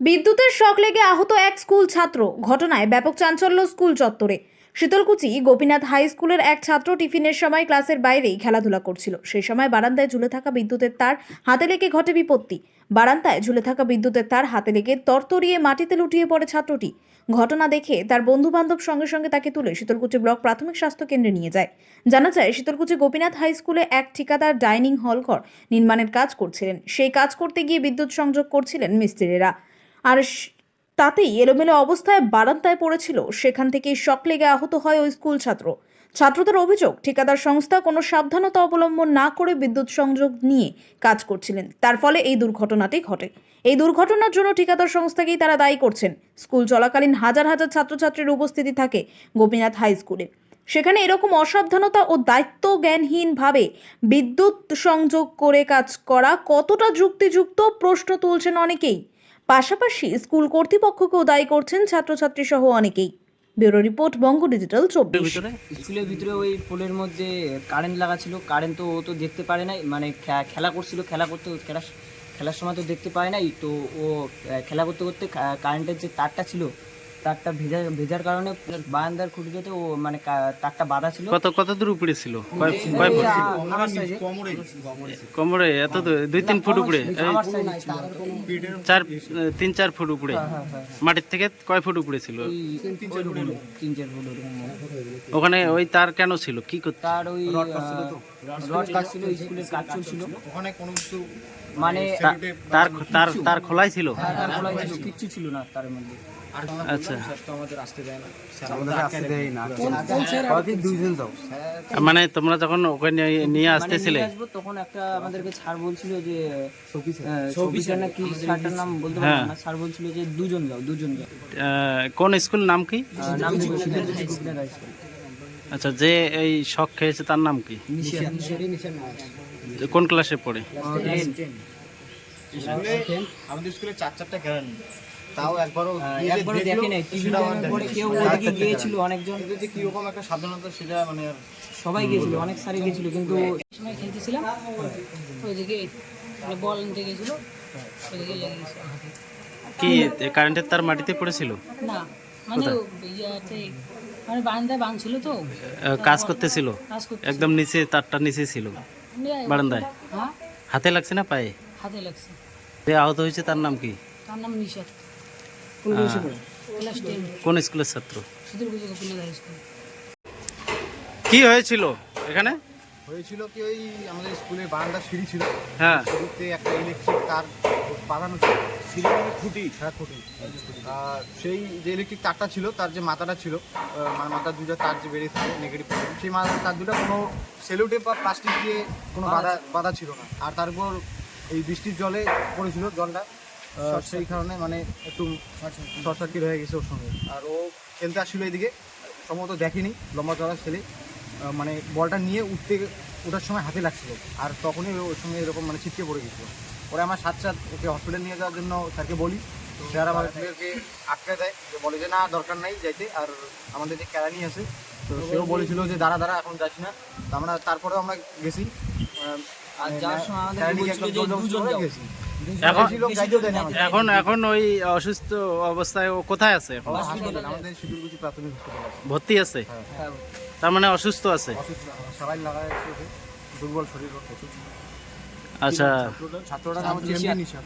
বিদ্যুতের শক লেগে আহত এক স্কুল ছাত্র। ঘটনায় ব্যাপক চাঞ্চল্য স্কুল চত্বরে। শীতলকুচি গোপীনাথ হাই স্কুলের এক ছাত্র টিফিনের সময় ক্লাসের বাইরেই খেলাধুলা করছিল। সেই সময় বারান্দায় ঝুলে থাকা বিদ্যুতের তার হাতে লেগে ঘটে বিপত্তি। বারান্দায় ঝুলে থাকা বিদ্যুতের তার হাতে লেগে তরতরিয়ে মাটিতে লুটিয়ে পড়ে ছাত্রটি। ঘটনা দেখে তার বন্ধু বান্ধব সঙ্গে সঙ্গে তাকে তুলে শীতলকুচি ব্লক প্রাথমিক স্বাস্থ্য কেন্দ্রে নিয়ে যায়। জানা যায়, শীতলকুচি গোপীনাথ হাই স্কুলে এক ঠিকাদার ডাইনিং হল ঘর নির্মাণের কাজ করছিলেন। সেই কাজ করতে গিয়ে বিদ্যুৎ সংযোগ করছিলেন মিস্ত্রিরা। আর তাতেই এলোমেলো অবস্থায় বারান্দায় পড়েছিল। সেখান থেকেই শক লেগে আহত হয় ওই স্কুল ছাত্র। ছাত্রদের অভিযোগ, ঠিকাদার সংস্থা কোনো সাবধানতা অবলম্বন না করে বিদ্যুৎ সংযোগ নিয়ে কাজ করছিলেন। তার ফলে এই দুর্ঘটনাটি ঘটে। এই দুর্ঘটনার জন্য ঠিকাদার সংস্থাকেই তারা দায়ী করছেন। স্কুল চলাকালীন হাজার হাজার ছাত্রছাত্রীর উপস্থিতি থাকে গোপীনাথ হাই স্কুলে। সেখানে এরকম অসাবধানতা ও দায়িত্ব জ্ঞানহীনভাবে বিদ্যুৎ সংযোগ করে কাজ করা কতটা যুক্তিযুক্ত প্রশ্ন তুলছেন অনেকেই। পাশাপাশি স্কুল কর্তৃপক্ষকেও দায়ী করছেন ছাত্রছাত্রী সহ অনেকেই। ব্যুরো রিপোর্ট বঙ্গ ডিজিটাল চব্বিশ। স্কুলের ভিতরে ওই পোলের মধ্যে কারেন্ট লাগা ছিল। কারেন্ট তো ও তো দেখতে পারে নাই। মানে খেলা করছিল। খেলা করতে, খেলা খেলার সময় তো দেখতে পায় নাই। তো ও খেলা করতে করতে কারেন্টের যে তারটা ছিল তারটা ভেজা ভেজার কারণে বারান্দার খুঁটিতে ও মানে তারটা বাঁধা ছিল। কত কত দূর উপরে ছিল? কোমরে এত দূর- দুই তিন ফুট উপরে। চার তিন চার ফুট উপরে হ্যাঁ, হ্যাঁ, হ্যাঁ। মাটির থেকে কয় ফুট উপরে ছিল। ওখানে ওই তার কেন ছিল? কি করতে? তার ওই রড কাজ ছিল স্কুলের কাজ চলছিল। ওখানে কোনো কিছু মানে তার তার তার খোলাই ছিল? হ্যাঁ, তার ছিল কিচ্ছু ছিল না তার মধ্যে। আচ্ছা। মানে তোমরা যখন ওকে নিয়ে- মানে আসতেছিলে? তখন একটা আমাদেরকে স্যার বলছিল যে না কি স্যারটার নাম বলতে পারব হ্যাঁ। না। স্যার বলছিল যে দুজন যাও দুজন যাও। কোন স্কুল নাম কি? নাম আচ্ছা যে এই শখ খেয়েছে তার নাম কি? কোন ক্লাসে পড়ে? আমাদের স্কুলে চার চারটা গ্যারান্টি তাও একবারও একবারও দেখে নাই। টিভি সেটাও আর পরে দেখেনি। কেউ ওদিকে গিয়েছিল অনেকজন। যে কীরকম একটা সাবধানতা সেটা মানে সবাই গিয়েছিল অনেক স্যারই গিয়েছিল কিন্তু সময় খেলতেছিলাম। ওইদিকে মানে বল নিতে গেছিল ওইদিকে লেগে গেছে কি কারেন্টের তার মাটিতে পড়েছিল? না মানে ও ইয়াতে মানে বারান্দায় বাঁধছিল তো। কাজ করতেছিল। একদম নিচে তারটা নিচে ছিল। বারান্দায়? হ্যাঁ? হাতে লাগছে না পায়ে? হাতে লাগছে। যে আহত হয়েছে তার নাম কি? তার নাম নিশাদ কোন স্কুলের ছাত্র? কি হয়েছিল এখানে? হয়েছিল কি ওই আমাদের স্কুলের বারান্দার সিঁড়ি ছিল? হ্যাঁ। সিঁড়িতে একটা ইলেকট্রিক তার বাঁধানো ছিল। সিঁড়ি মানে খুঁটি? হ্যাঁ খুঁটি। আর সেই যে ইলেকট্রিক তারটা ছিল তার যে মাথাটা ছিল মানে মাথার দুটো তার যে বেরিয়ে থাকে নেগেটিভ সেই মাথার তার দুটো কোনো সেলুটেপ বা প্লাস্টিক দিয়ে কোনো বাধা বাধা ছিল। না। আর তারপর এই বৃষ্টির জলে পড়েছিল জলটা। সেই কারণে মানে একটু শর্ট সার্কিট হয়ে গেছে ওর সঙ্গে। আর ও খেলতে আসছিল এদিকে সম্ভবত দেখেনি লম্বা চড়া ছেলে। মানে বলটা নিয়ে উঠতে ওঠার সময় হাতে লাগছিল। আর তখনই ওর সঙ্গে এরকম মানে ছিটকে পড়ে গেছিল। পরে আমার সাথে সাথে ওকে হসপিটাল নিয়ে যাওয়ার জন্য স্যারকে বলি। স্যার আমাদেরকে আটকে দেয়। যে বলে যে না দরকার নাই যাইতে। আর আমাদের যে ক্যারানি আছে তো সেও বলেছিল যে দাঁড়া দাঁড়া এখন যাচ্ছি না। তো আমরা তারপরেও আমরা গেছি। আর সময়। গেছি। এখন। এখন ওই অসুস্থ অবস্থায় ও কোথায় আছে ভর্তি আছে? হ্যাঁ, তার মানে অসুস্থ আছে? সবাই লাগায় দুর্বল শরীর আচ্ছা। ছাত্রটা নাম হচ্ছে এমডি নিশা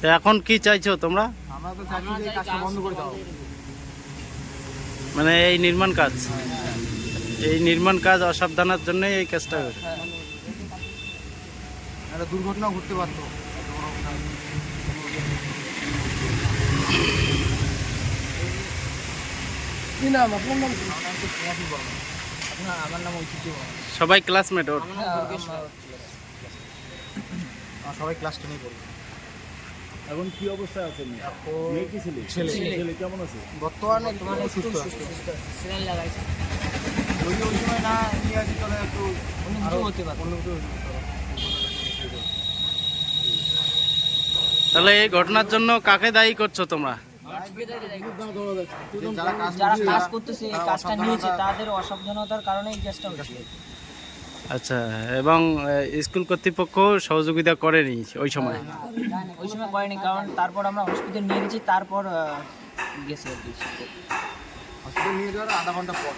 তো এখন কি চাইছো তোমরা? আমরা তো চাচ্ছি যে কাজটা বন্ধ করে দাও। মানে এই নির্মাণ কাজ? এই নির্মাণ কাজ অসাবধানের জন্য এই কাজটা হয়েছে। একটা দুর্ঘটনা ঘটতে পারতো। কি নাম? আপনার নাম কি? আপনার আমার নাম ঐতিহ্য সবাই ক্লাসমেট ওর সবাই ক্লাস টেনে পড়ি এখন কি অবস্থায় আছেন? মেয়ে কি ছেলে? ছেলে। ছেলে কেমন আছে? বর্তমানে মানে একটু সুস্থ আছে লাগাইছে। যদি ওই সময় না নিয়ে আসি তাহলে একটু অন্য কিছু হতে পারে। অন্য কিছু তাহলে এই ঘটনার জন্য কাকে দায়ী করছ তোমরা? যারা কাজ করতেছে এই কাজটা নিয়েছে তাদের অসাবধানতার কারণে এই গ্যাসটা হচ্ছে আচ্ছা এবং স্কুল কর্তৃপক্ষ সহযোগিতা করেনি ওই সময়? ওই সময় করেনি কারণ তারপর আমরা হসপিটাল নিয়ে গেছি তারপর গেছে আর কি। হসপিটাল নিয়ে যাওয়ার আধা ঘণ্টা পর।